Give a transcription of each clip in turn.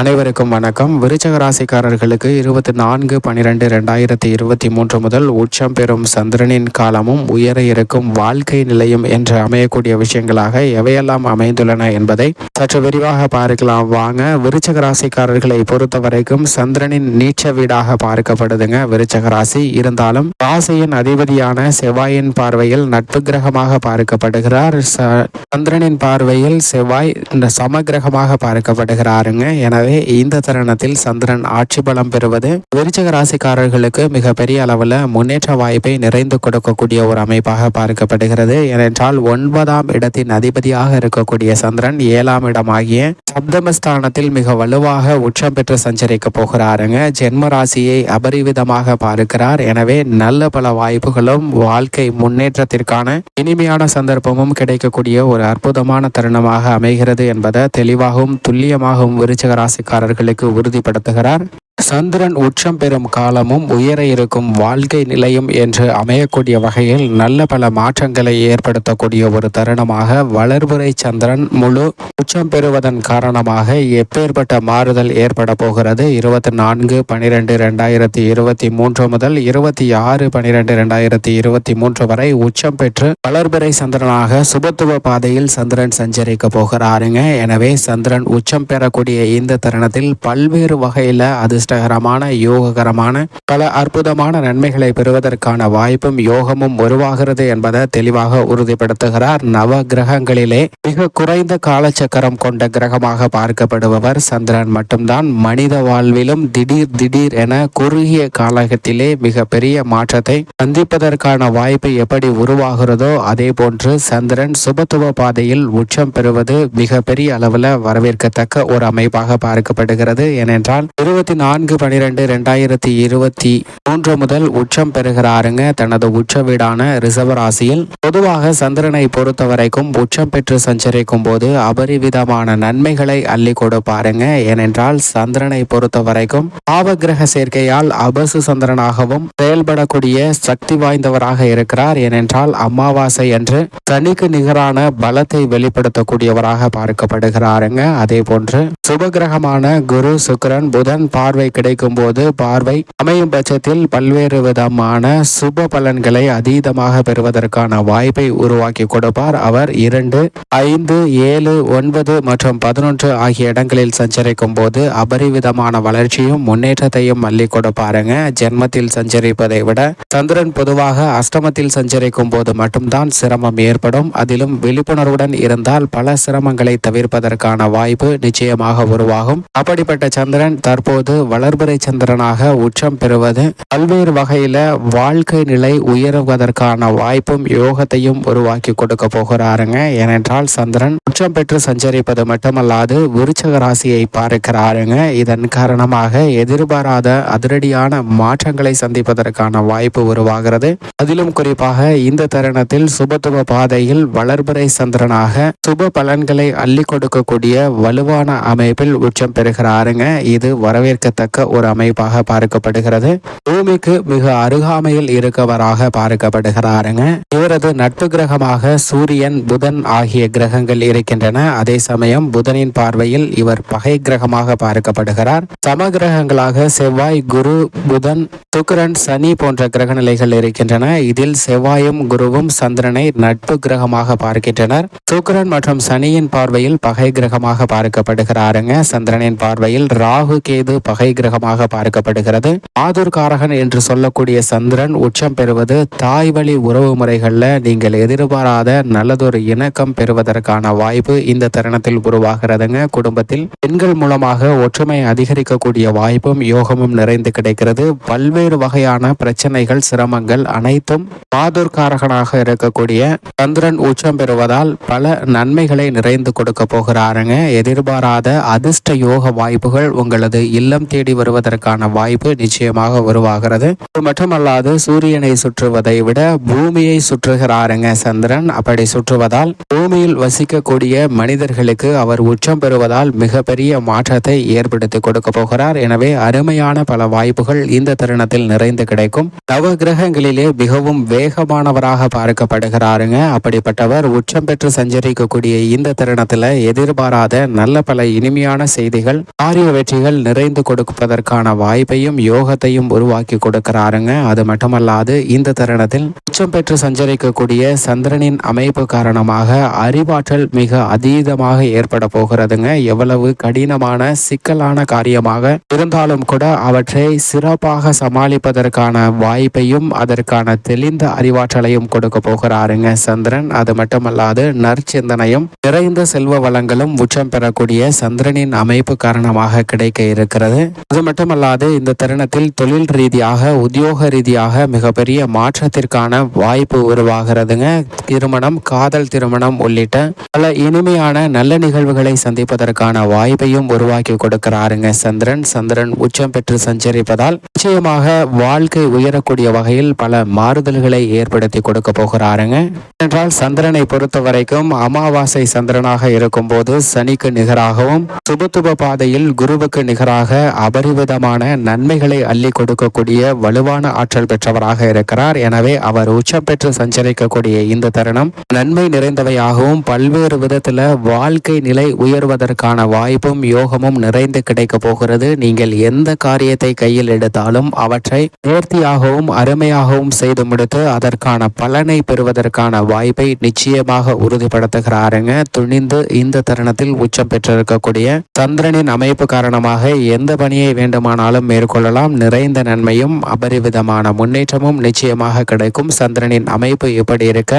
அனைவருக்கும் வணக்கம். விருச்சக ராசிக்காரர்களுக்கு இருபத்தி நான்கு பனிரெண்டு ரெண்டாயிரத்தி இருபத்தி மூன்று முதல் உச்சம் பெறும் சந்திரனின் காலமும் உயர இருக்கும் வாழ்க்கை நிலையும் என்று அமையக்கூடிய விஷயங்களாக எவையெல்லாம் அமைந்துள்ளன என்பதை சற்று விரிவாக பார்க்கலாம். வாங்க விருச்சக ராசிக்காரர்களை பொறுத்த வரைக்கும் சந்திரனின் நீச்ச வீடாக பார்க்கப்படுதுங்க விருச்சக ராசி. இருந்தாலும் ராசியின் அதிபதியான செவ்வாயின் பார்வையில் நட்பு கிரகமாக பார்க்கப்படுகிறார். சந்திரனின் பார்வையில் செவ்வாய் இந்த சமகிரகமாக பார்க்கப்படுகிறாருங்க. என எனவே இந்த தருணத்தில் சந்திரன் ஆட்சி பலம் பெறுவது விருச்சக ராசிக்காரர்களுக்கு மிக பெரிய அளவில் முன்னேற்ற வாய்ப்பை நிறைந்து கொடுக்கக்கூடிய ஒரு அமைப்பாக பார்க்கப்படுகிறது. ஏனென்றால் ஒன்பதாம் இடத்தின் அதிபதியாக இருக்கக்கூடிய சந்திரன் ஏழாம் இடமாகிய சப்தமஸ்தானத்தில் மிக வலுவாக உச்சம் பெற்று சஞ்சரிக்க போகிறாருங்க. ஜென்ம ராசியை அபரிவிதமாக பார்க்கிறார். எனவே நல்ல பல வாய்ப்புகளும் வாழ்க்கை முன்னேற்றத்திற்கான இனிமையான சந்தர்ப்பமும் கிடைக்கக்கூடிய ஒரு அற்புதமான தருணமாக அமைகிறது என்பதை தெளிவாகவும் துல்லியமாகவும் விருச்சக ராசிக்காரர்களுக்கு உறுதிப்படுத்துகிறார். சந்திரன் உச்சம் பெறும் காலமும் உயர இருக்கும் வாழ்க்கை நிலையும் என்று அமையக்கூடிய வகையில் நல்ல பல மாற்றங்களை ஏற்படுத்தக்கூடிய ஒரு தருணமாக வளர்புரை சந்திரன் முழு உச்சம் பெறுவதன் காரணமாக எப்பேற்பட்ட மாறுதல் ஏற்பட போகிறது? இருபத்தி நான்கு பனிரெண்டு ரெண்டாயிரத்தி இருபத்தி மூன்று முதல் இருபத்தி ஆறு பனிரெண்டு ரெண்டாயிரத்தி இருபத்தி மூன்று வரை உச்சம் பெற்று வளர்பிறை சந்திரனாக சுபத்துவ பாதையில் சந்திரன் சஞ்சரிக்க போகிறாருங்க. எனவே சந்திரன் உச்சம் பெறக்கூடிய இந்த தருணத்தில் பல்வேறு வகையில் அதிர்ஷ்ட அதிர்ஷ்டகரமான யோககரமான பல அற்புதமான நன்மைகளை பெறுவதற்கான வாய்ப்பும் யோகமும் உருவாகிறது என்பதை தெளிவாக உறுதிப்படுத்துகிறார். நவ கிரகங்களிலே மிக குறைந்த காலச்சக்கரம் கொண்ட கிரகமாக பார்க்கப்படுபவர் சந்திரன் மட்டும்தான். மனித வாழ்விலும் திடீர் திடீர் என குறுகிய காலகத்திலே மிக பெரிய மாற்றத்தை சந்திப்பதற்கான வாய்ப்பு எப்படி உருவாகிறதோ அதே போன்று சந்திரன் சுபத்துவ பாதையில் உச்சம் பெறுவது மிக பெரிய அளவில் வரவேற்கத்தக்க ஒரு அமைப்பாக பார்க்கப்படுகிறது. ஏனென்றால் இருபத்தி நாலு நான்கு பனிரெண்டு ரெண்டாயிரத்தி இருபத்தி மூன்று முதல் உச்சம் பெறுகிறாருங்க. தனது உச்ச வீடான ரிசர்வ ராசியில் பொதுவாக சந்திரனை பொறுத்த வரைக்கும் உச்சம் பெற்று சஞ்சரிக்கும் போது அபரிவிதமான நன்மைகளை அள்ளி கொடுப்பாருங்க. ஏனென்றால் சந்திரனை பொறுத்த வரைக்கும் பாவகிரக சேர்க்கையால் அபசு சந்திரனாகவும் செயல்படக்கூடிய சக்தி வாய்ந்தவராக இருக்கிறார். ஏனென்றால் அமாவாசை என்று சனிக்கு நிகரான பலத்தை வெளிப்படுத்தக்கூடியவராக பார்க்கப்படுகிறாருங்க. அதே போன்று சுபகிரகமான குரு சுக்கரன் புதன் பார்வை கிடைக்கும் போது பார்வை அமையும் பட்சத்தில் பல்வேறு விதமான சுப பலன்களை அதீதமாக பெறுவதற்கான வாய்ப்பை உருவாக்கி கொடுப்பார். அவர் இரண்டு ஐந்து ஏழு ஒன்பது மற்றும் பதினொன்று ஆகிய இடங்களில் சஞ்சரிக்கும் போது அபரிவிதமான வளர்ச்சியும் முன்னேற்றத்தையும் அள்ளி கொடுப்பாருங்க. ஜென்மத்தில் சஞ்சரிப்பதை விட சந்திரன் பொதுவாக அஷ்டமத்தில் சஞ்சரிக்கும் போது மட்டும்தான் சிரமம் ஏற்படும். அதிலும் விழிப்புணர்வுடன் இருந்தால் பல சிரமங்களை தவிர்ப்பதற்கான வாய்ப்பு நிச்சயமாக உருவாகும். அப்படிப்பட்ட சந்திரன் தற்போது வளர்பிறை சந்திரனாக உச்சம் பெறுவது. பல்வேறு வகையில வாழ்க்கை நிலை உயருவதற்கான வாய்ப்பும் யோகத்தையும் உருவாக்கி கொடுக்க போகிறாருங்க. ஏனென்றால் சந்திரன் உச்சம் பெற்று சஞ்சரிப்பது மட்டுமல்லாது விருச்சக ராசியை பார்க்கிறாருங்க. இதன் காரணமாக எதிர்பாராத அதிரடியான மாற்றங்களை சந்திப்பதற்கான வாய்ப்பு உருவாகிறது. அதிலும் குறிப்பாக இந்த தருணத்தில் சுபத்துவ பாதையில் வளர்பிறை சந்திரனாக சுப பலன்களை அள்ளி கொடுக்கக்கூடிய வலுவான அமைப்பில் உச்சம் பெறுகிறாருங்க. இது வரவேற்கத்தக்க குறிப்பிடத்தக்க ஒரு அமைப்பாக பார்க்கப்படுகிறது. பூமிக்கு மிக அருகாமையில் இருக்கவராக பார்க்கப்படுகிறாருங்க. இவரது நட்பு கிரகமாக சூரியன் புதன் ஆகிய கிரகங்கள் இருக்கின்றன. அதே சமயம் புதனின் பார்வையில் இவர் பகை கிரகமாக பார்க்கப்படுகிறார். சம கிரகங்களாக செவ்வாய் குரு புதன் சுக்கரன் சனி போன்ற கிரக நிலைகள் இருக்கின்றன. இதில் செவ்வாயும் குருவும் சந்திரனை நட்பு கிரகமாக பார்க்கின்றனர். சுக்கரன் மற்றும் சனியின் பார்வையில் பகை கிரகமாக பார்க்கப்படுகிறாருங்க. சந்திரனின் பார்வையில் ராகு கேது பகை கிரகமாக பார்க்கப்படுகிறது. ஆதுர்காரகன் என்று சொல்லக்கூடிய சந்திரன் உச்சம் பெறுவது தாய் வழி உறவு முறைகளில் நீங்கள் எதிர்பாராத நல்லதொரு இணக்கம் பெறுவதற்கான வாய்ப்பு இந்த தருணத்தில் உருவாகிறதுங்க. குடும்பத்தில் பெண்கள் மூலமாக ஒற்றுமை அதிகரிக்கக்கூடிய வாய்ப்பும் யோகமும் நிறைந்து கிடைக்கிறது. பல்வேறு வகையான பிரச்சனைகள் சிரமங்கள் அனைத்தும் ஆதுர்காரகனாக இருக்கக்கூடிய சந்திரன் உச்சம் பெறுவதால் பல நன்மைகளை நிறைந்து கொடுக்க போகிறாருங்க. எதிர்பாராத அதிர்ஷ்ட யோக வாய்ப்புகள் உங்களது இல்லம் தேடி தேடி வருவதற்கான வாய்ப்பு நிச்சயமாக உருவாகிறது. அது மட்டுமல்லாது சூரியனை சுற்றுவதை விட பூமியை சுற்றுகிறாருங்க சந்திரன். அப்படி சுற்றுவதால் பூமியில் வசிக்கக்கூடிய மனிதர்களுக்கு அவர் உச்சம் பெறுவதால் மிகப்பெரிய மாற்றத்தை ஏற்படுத்தி கொடுக்க போகிறார். எனவே அருமையான பல வாய்ப்புகள் இந்த தருணத்தில் நிறைந்து கிடைக்கும். நவ கிரகங்களிலே மிகவும் வேகமானவராக பார்க்கப்படுகிறாருங்க. அப்படிப்பட்டவர் உச்சம் பெற்று சஞ்சரிக்கக்கூடிய இந்த தருணத்தில் எதிர்பாராத நல்ல பல இனிமையான செய்திகள் காரிய வெற்றிகள் நிறைந்து கொடுக்கும். கொடுப்பதற்கான வாய்ப்பையும் யோகத்தையும் உருவாக்கி கொடுக்கிறாருங்க. அது மட்டுமல்லாது இந்த தருணத்தில் உச்சம் பெற்று சஞ்சரிக்கக்கூடிய சந்திரனின் அமைப்பு காரணமாக அறிவாற்றல் மிக அதீதமாக ஏற்பட போகிறதுங்க. எவ்வளவு கடினமான சிக்கலான காரியமாக இருந்தாலும் கூட அவற்றை சிறப்பாக சமாளிப்பதற்கான வாய்ப்பையும் அதற்கான தெளிந்த அறிவாற்றலையும் கொடுக்க போகிறாருங்க சந்திரன். அது மட்டுமல்லாது நற்சிந்தனையும் நிறைந்த செல்வ வளங்களும் உச்சம் பெறக்கூடிய சந்திரனின் அமைப்பு காரணமாக கிடைக்க இருக்கிறது. அது மட்டுமல்லாது இந்த தருணத்தில் தொழில் ரீதியாக உத்தியோக ரீதியாக மிகப்பெரிய மாற்றத்திற்கான வாய்ப்பு உருவாகிறதுங்க. திருமணம் காதல் திருமணம் உள்ளிட்ட பல இனிமையான நல்ல நிகழ்வுகளை சந்திப்பதற்கான வாய்ப்பையும் உருவாக்கி கொடுக்கிறாருங்க சந்திரன். சந்திரன் உச்சம் பெற்று சஞ்சரிப்பதால் நிச்சயமாக வாழ்க்கை உயரக்கூடிய வகையில் பல மாறுதல்களை ஏற்படுத்தி கொடுக்க போகிறாருங்க. என்றால் சந்திரனை பொறுத்த வரைக்கும் அமாவாசை சந்திரனாக இருக்கும் போது சனிக்கு நிகராகவும் சுபத்துப பாதையில் குருவுக்கு நிகராக அபரிவிதமான நன்மைகளை அள்ளி கொடுக்கக்கூடிய வலுவான ஆற்றல் பெற்றவராக இருக்கிறார். எனவே அவர் உச்சம் பெற்று சஞ்சரிக்கக்கூடிய இந்த தருணம் நன்மை நிறைந்தவையாகவும் பல்வேறு விதத்தில் வாழ்க்கை நிலை உயர்வதற்கான வாய்ப்பும் யோகமும் நிறைந்து கிடைக்க போகிறது. நீங்கள் எந்த காரியத்தை கையில் எடுத்தாலும் அவற்றை நேர்த்தியாகவும் அருமையாகவும் செய்து முடித்து அதற்கான பலனை பெறுவதற்கான வாய்ப்பை நிச்சயமாக உறுதிப்படுத்துகிறாருங்க. துணிந்து இந்த தருணத்தில் உச்சம் பெற்றிருக்கக்கூடிய சந்திரனின் அமைப்பு காரணமாக எந்த பணியை வேண்டுமானாலும் மேற்கொள்ளலாம். நிறைந்த நன்மையும் அபரிவிதமான முன்னேற்றமும் நிச்சயமாக கிடைக்கும். சந்திரனின் அமைப்பு இப்படி இருக்க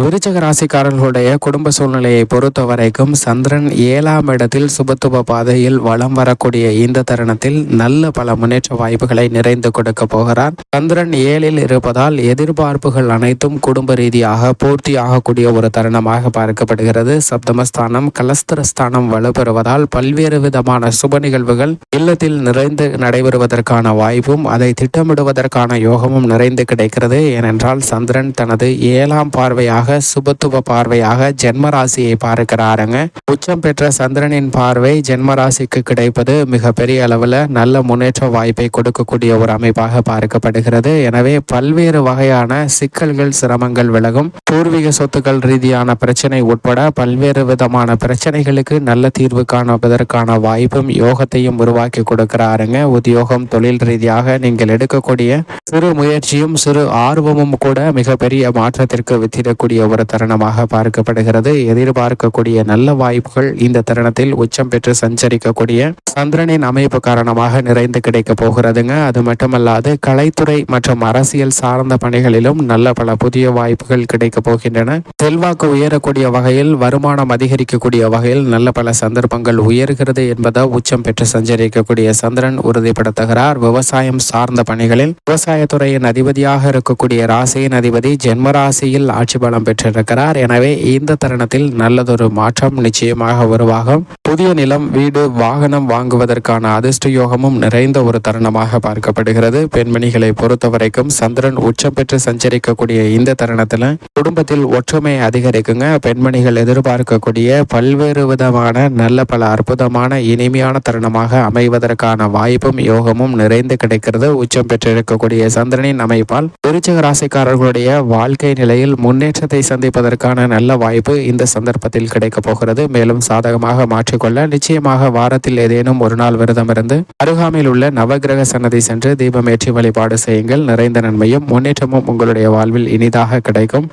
விருச்சக ராசிக்காரர்களுடைய குடும்ப சூழ்நிலையை பொறுத்த வரைக்கும் சந்திரன் ஏழாம் இடத்தில் சுபத்துவ பாதையில் வலம் வரக்கூடிய இந்த தருணத்தில் நல்ல பல முன்னேற்ற வாய்ப்புகளை நிறைந்து கொடுக்க போகிறார். சந்திரன் ஏழில் இருப்பதால் எதிர்பார்ப்புகள் அனைத்தும் குடும்ப ரீதியாக பூர்த்தி ஆகக்கூடிய ஒரு தருணமாக பார்க்கப்படுகிறது. சப்தமஸ்தானம் கலஸ்திரஸ்தானம் வலுப்பெறுவதால் பல்வேறு விதமான சுப நிகழ்வுகள் இல்லத்தில் நிறைந்து நடைபெறுவதற்கான வாய்ப்பும் அதை திட்டமிடுவதற்கான யோகமும் நிறைந்து கிடைக்கிறது. ஏனென்றால் சந்திரன் தனது ஏழாம் பார்வையாக சுபத்துவ பார்வையாக ஜென்மராசியை பார்க்கிறாருங்க. உச்சம் பெற்ற சந்திரனின் பார்வை ஜென்மராசிக்கு கிடைப்பது மிக பெரிய அளவில் நல்ல முன்னேற்ற வாய்ப்பை கொடுக்கக்கூடிய ஒரு அமைப்பாக பார்க்கப்படுகிறது. எனவே பல்வேறு வகையான சிக்கல்கள் சிரமங்கள் விலகும். பூர்வீக சொத்துக்கள் ரீதியான பிரச்சனை உட்பட பல்வேறு விதமான பிரச்சனைகளுக்கு நல்ல தீர்வு காணுவதற்கான வாய்ப்பும் யோகத்தையும் உருவாக்கி கொடுக்கிறாருங்க உத்தியோகம் தொழில் ரீதியாக நீங்கள் எடுக்கக்கூடிய சிறு முயற்சியும் சிறு ஆர்வமும் கூட மிகப்பெரிய மாற்றத்திற்கு வித்திடக்கூடிய ஒரு தருணமாக பார்க்கப்படுகிறது. எதிர்பார்க்கக்கூடிய நல்ல வாய்ப்புகள் இந்த தருணத்தில் உச்சம் பெற்று சஞ்சரிக்கக்கூடிய சந்திரனின் அமைப்பு காரணமாக நிறைந்து கிடைக்க போகிறதுங்க. அது மட்டுமல்லாது கலைத்துறை மற்றும் அரசியல் சார்ந்த பணிகளிலும் நல்ல பல புதிய வாய்ப்புகள் கிடைக்க போகின்றன. செல்வாக்கு உயரக்கூடிய வகையில் வருமானம் அதிகரிக்கக்கூடிய வகையில் நல்ல பல சந்தர்ப்பங்கள் உயர்கிறது என்பதை உச்சம் பெற்று சஞ்சரிக்கக்கூடிய சந்திரன் உறுதிப்படுத்துகிறார். விவசாயம் சார்ந்த பணிகளில் விவசாயத்துறையின் அதிபதியாக இருக்கக்கூடிய ராசியின் அதிபதி ஜென்மராசியில் ஆட்சி பலம் பெற்றிருக்கிறார். எனவே இந்த தருணத்தில் நல்லதொரு மாற்றம் நிச்சயமாக உருவாகும். புதிய நிலம் வீடு வாகனம் வாங்குவதற்கான அதிர்ஷ்ட யோகமும் நிறைந்த ஒரு தருணமாக பார்க்கப்படுகிறது. பெண்மணிகளை பொறுத்தவரைக்கும் சந்திரன் உச்சம் பெற்று சஞ்சரிக்கக்கூடிய இந்த தருணத்தில் குடும்பத்தில் ஒற்றுமை அதிகரிக்குங்க. பெண்மணிகள் எதிர்பார்க்கக்கூடிய பல்வேறு விதமான நல்ல பல அற்புதமான இனிமையான தருணமாக அமைவதற்கான வாய்ப்பும் யோகமும் நிறைந்து கிடைக்கிறது. உச்சம் பெற்றிருக்கக்கூடிய சந்திரனின் அமைப்பால் விருச்சக ராசிக்காரர்களுடைய வாழ்க்கை நிலையில் முன்னேற்றத்தை சந்திப்பதற்கான நல்ல வாய்ப்பு இந்த சந்தர்ப்பத்தில் கிடைக்கப் போகிறது. மேலும் சாதகமாக மாற்றிக்கொள்ள நிச்சயமாக வாரத்தில் ஏதேனும் ஒரு நாள் விரதம் இருந்து அருகாமையில் உள்ள நவகிரக சன்னதி சென்று தீபமேற்றி வழிபாடு செய்யுங்கள். நிறைந்த நன்மையும் முன்னேற்றமும் உங்களுடைய வாழ்வில் இனிதாக கிடைக்கும்.